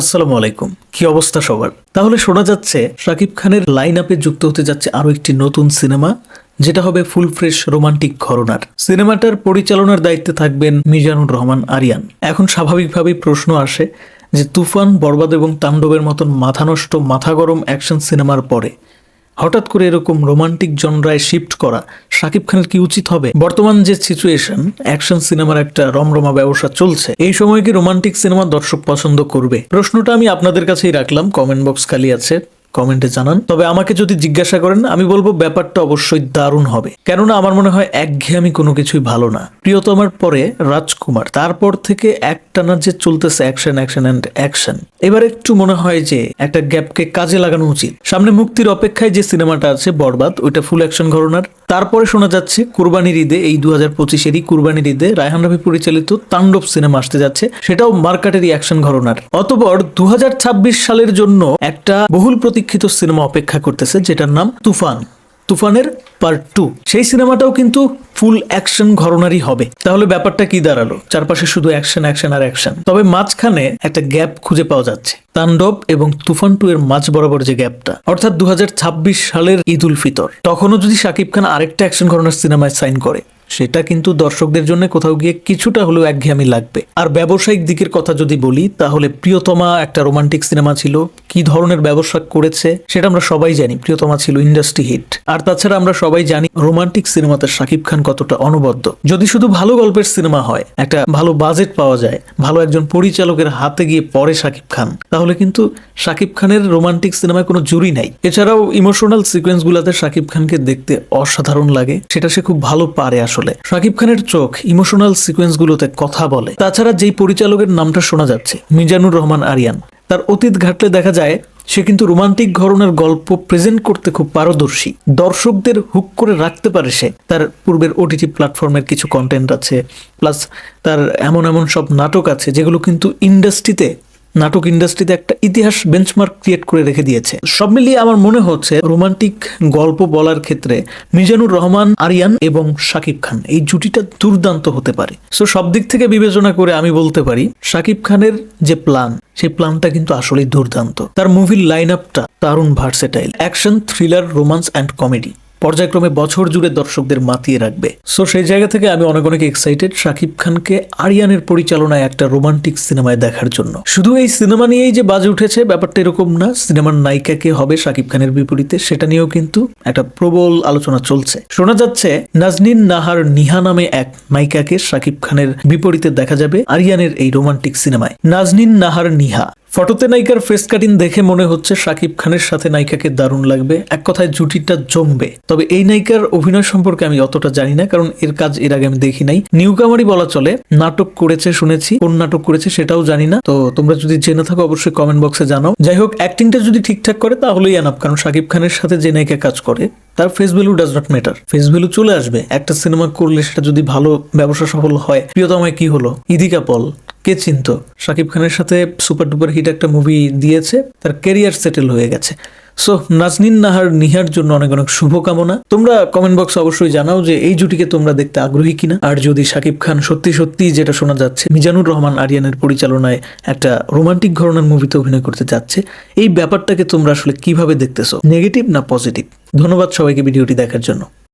আসসালামু আলাইকুম। কি অবস্থা সবার? তাহলে শোনা যাচ্ছে শাকিব খানের লাইন আপে যুক্ত হতে যাচ্ছে আরও একটি নতুন সিনেমা, যেটা হবে ফুল ফ্রেশ রোমান্টিক ঘরনার। সিনেমাটার পরিচালনার দায়িত্বে থাকবেন মিজানুর রহমান আরিয়ান। এখন স্বাভাবিকভাবেই প্রশ্ন আসে যে, তুফান, বরবাদ এবং তাণ্ডবের মতন মাথা নষ্ট মাথা গরম অ্যাকশন সিনেমার পরে হঠাৎ করে এরকম রোমান্টিক জনরায় শিফট করা শাকিব খানের কি উচিত হবে? বর্তমান যে সিচুয়েশন অ্যাকশন সিনেমার একটা রমরমা ব্যবসা চলছে, এই সময় কি রোমান্টিক সিনেমা দর্শক পছন্দ করবে? প্রশ্নটা আমি আপনাদের কাছেই রাখলাম কমেন্ট বক্স খালি আছে কমেন্টে জানান। তবে আমাকে যদি জিজ্ঞাসা করেন, আমি বলব ব্যাপারটা অবশ্যই দারুণ হবে। কেননা আমার মনে হয় একঘেয়েমি কোনো কিছুই ভালো না। প্রিয়তমার পরে রাজকুমার, তারপর থেকে একটানা যে চলতেছে অ্যাকশন অ্যাকশন অ্যান্ড অ্যাকশন এবার একটু মনে হয় যে একটা গ্যাপকে কাজে লাগানো উচিত। সামনে মুক্তির অপেক্ষায় যে সিনেমাটা আছে, বরবাদ, ওইটা ফুল অ্যাকশন ঘরনার। তারপরে শোনা যাচ্ছে, কুরবানির ঈদে, এই দু হাজার পঁচিশেরই কুরবানির ঈদে রায়হান রফি পরিচালিত তাণ্ডব সিনেমা আসতে যাচ্ছে, সেটাও মার্কাটেরই অ্যাকশন ঘরনার অতপর দু সালের জন্য একটা বহুল প্রতীক্ষিত সিনেমা অপেক্ষা করতেছে, যেটার নাম তুফান। তুফানের পার্ট টু সেই সিনেমাটাও কিন্তু ফুল অ্যাকশন ঘরনারই হবে। তাহলে ব্যাপারটা কি দাঁড়াল? চারপাশে শুধু অ্যাকশন অ্যাকশন আর অ্যাকশন তবে মাঝখানে একটা গ্যাপ খুঁজে পাওয়া যাচ্ছে। তাণ্ডব এবং তুফান টু এর মাঝ বরাবর যে গ্যাপটা অর্থাৎ দু হাজার ছাব্বিশ সালের ঈদ উল ফিতর। তখনও যদি শাকিব খান আরেকটা অ্যাকশন ঘরনার সিনেমায় সাইন করে সেটা কিন্তু দর্শকদের জন্য কোথাও গিয়ে কিছুটা হলেও একঘেয়েমি লাগবে। আর ব্যবসায়িক দিকের কথা যদি বলি, তাহলে প্রিয়তমা একটা রোমান্টিক সিনেমা ছিল। কি ধরনের ব্যবসা করেছে, সেটা আমরা সবাই জানি। প্রিয়তমা ছিল ইন্ডাস্ট্রি হিট। আর তাছাড়া আমরা সবাই জানি রোমান্টিক সিনেমাতে শাকিব খান কতটা অনবদ্য। যদি শুধু ভালো গল্পের সিনেমা হয়, একটা ভালো বাজেট পাওয়া যায়, ভালো একজন পরিচালকের হাতে গিয়ে পড়ে শাকিব খান, তাহলে কিন্তু শাকিব খানের রোমান্টিক সিনেমায় কোনো জুরি নাই। এছাড়াও ইমোশনাল সিকোয়েন্স গুলাতে শাকিব খানকে দেখতে অসাধারণ লাগে, সেটা সে খুব ভালো পারে আসলে। শাকিব খানের চোখ ইমোশনাল সিকোয়েন্স গুলোতে কথা বলে। তাছাড়া যেই পরিচালকের নামটা শোনা যাচ্ছে, মিজানুর রহমান আরিয়ান। তার অতীত ঘাটলে দেখা যায়, সে কিন্তু রোমান্টিক ধরনের গল্প প্রেজেন্ট করতে খুব পারদর্শী। দর্শকদের হুক করে রাখতে পারে সে। তার পূর্বের ওটিটি প্ল্যাটফর্মের কিছু কন্টেন্ট আছে প্লাস তার এমন এমন সব নাটক আছে, যেগুলো কিন্তু ইন্ডাস্ট্রিতে নাটক ইন্ডাস্ট্রিতে একটা ইতিহাস বেঞ্চমার্ক ক্রিয়েট করে রেখে দিয়েছে। সব মিলিয়ে আমার মনে হচ্ছে রোমান্টিক গল্প বলার ক্ষেত্রে মিজানুর রহমান, আরিয়ান এবং শাকিব খান এই জুটিটা দুর্দান্ত হতে পারে। সো সব দিক থেকে বিবেচনা করে আমি বলতে পারি, শাকিব খানের যে প্ল্যান সেই প্ল্যানটা কিন্তু আসলেই দুর্দান্ত। তার মুভির লাইন আপটা দারুণ versatile action thriller romance and comedy পর্যায়ক্রমে বছর জুড়ে দর্শকদের মাতিয়ে রাখবে। সো সেই জায়গা থেকে আমি অনেক অনেক এক্সাইটেড শাকিব খানকে আরিয়ানের পরিচালনায় একটা রোমান্টিক সিনেমায় দেখার জন্য। শুধু এই সিনেমা নিয়েই যে বাজে উঠেছে ব্যাপারটা এরকম না সিনেমার নায়িকা কে হবে শাকিব খানের বিপরীতে, সেটা নিয়েও কিন্তু একটা প্রবল আলোচনা চলছে। শোনা যাচ্ছে, নাজনীন নাহার নিহা নামে এক নায়িকাকে শাকিব খানের বিপরীতে দেখা যাবে আরিয়ানের এই রোমান্টিক সিনেমায় নাজনীন নাহার নিহা। ফটোতে নায়িকার ফেস কাটিং দেখে মনে হচ্ছে শাকিব খানের সাথে নায়িকাকে দারুণ লাগবে। এক কথায় জুটিটা জমবে। তবে এই নায়িকার অভিনয় সম্পর্কে আমি অতটা জানি না, কারণ এর কাজ এর আগে আমি দেখি নাই। নিউকামারি বলা চলে, নাটক করেছে, শুনেছি, কোন নাটক করেছে সেটাও জানি না। তো তোমরা যদি জেনে থাকো, অবশ্যই কমেন্ট বক্সে জানাও। যাই হোক অ্যাক্টিংটা যদি ঠিকঠাক করে, তাহলেই আনাপ কারণ শাকিব খানের সাথে যে নায়িকা কাজ করে, তার face value does not matter face value চলে আসবে। একটা সিনেমা করলে সেটা যদি ভালো, ব্যবসা সফল হয়, প্রিয়তমায় কি হলো? ইদিকা পল। কে চিনত? শাকিব খানের সাথে সুপার ডুপার হিট একটা মুভি দিয়েছে, তার কেরিয়ার সেটেল হয়ে গেছে। সো নাজনিন নাহার নিহার জন্য অনেক অনেক শুভকামনা। তোমরা কমেন্ট বক্সে অবশ্যই জানাও যে এই জুটিকে তোমরা দেখতে আগ্রহী কিনা। আর যদি শাকিব খান সত্যি সত্যি যেটা শোনা যাচ্ছে, মিজানুর রহমান আরিয়ানের পরিচালনায় একটা রোমান্টিক ঘরনার মুভিতে অভিনয় করতে যাচ্ছে, এই ব্যাপারটাকে তোমরা আসলে কীভাবে দেখতেছো? নেগেটিভ না পজিটিভ ধন্যবাদ সবাইকে ভিডিওটি দেখার জন্য।